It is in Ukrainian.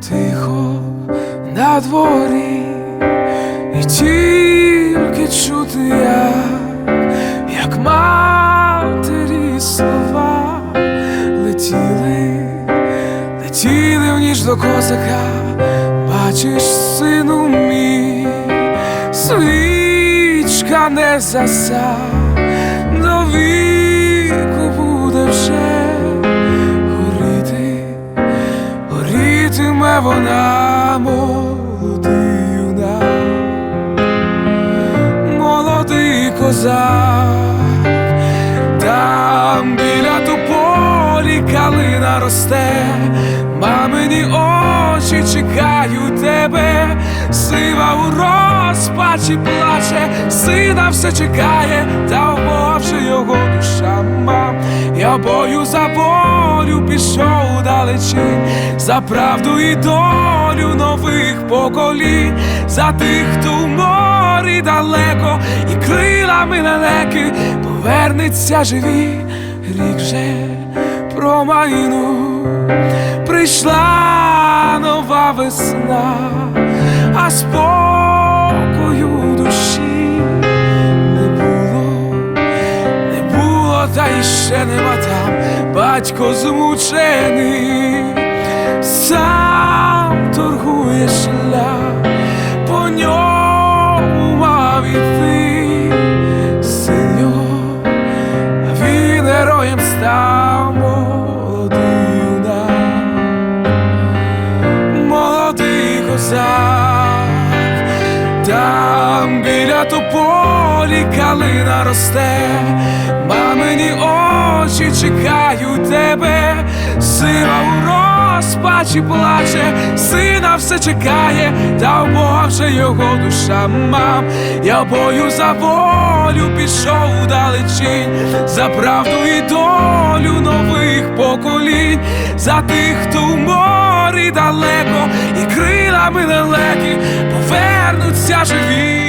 тихо на дворі, і тільки чути як, як матері слова летіли, летіли в ніч до козака, бачиш, сину мій, свічка не заса, горітиме вона молодий юнак, молодий козак, там біля тополі калина росте, мамині очі чекають тебе, сива у розпачі плаче, сина все чекає, та в його душа. Мам. Я бою за волю пішов далечінь, за правду і долю нових поколінь, за тих, хто в морі далеко, і крилами лелеки повернеться живі, рік вже промайнув, прийшла нова весна, а спокою душі не було. Не було, та й ще нема там. Батько змучений, сам торгує шлях, по ньому мав іти син а він героєм став молодий юнак, молодий козак. Там біля тополі калина росте, мамині очі чекають розпачі плаче, сина все чекає, та в його душа мам. Я бою за волю пішов у далечінь, за правду і долю нових поколінь, за тих, хто в морі далеко, і крилами лелеки повернуться живі.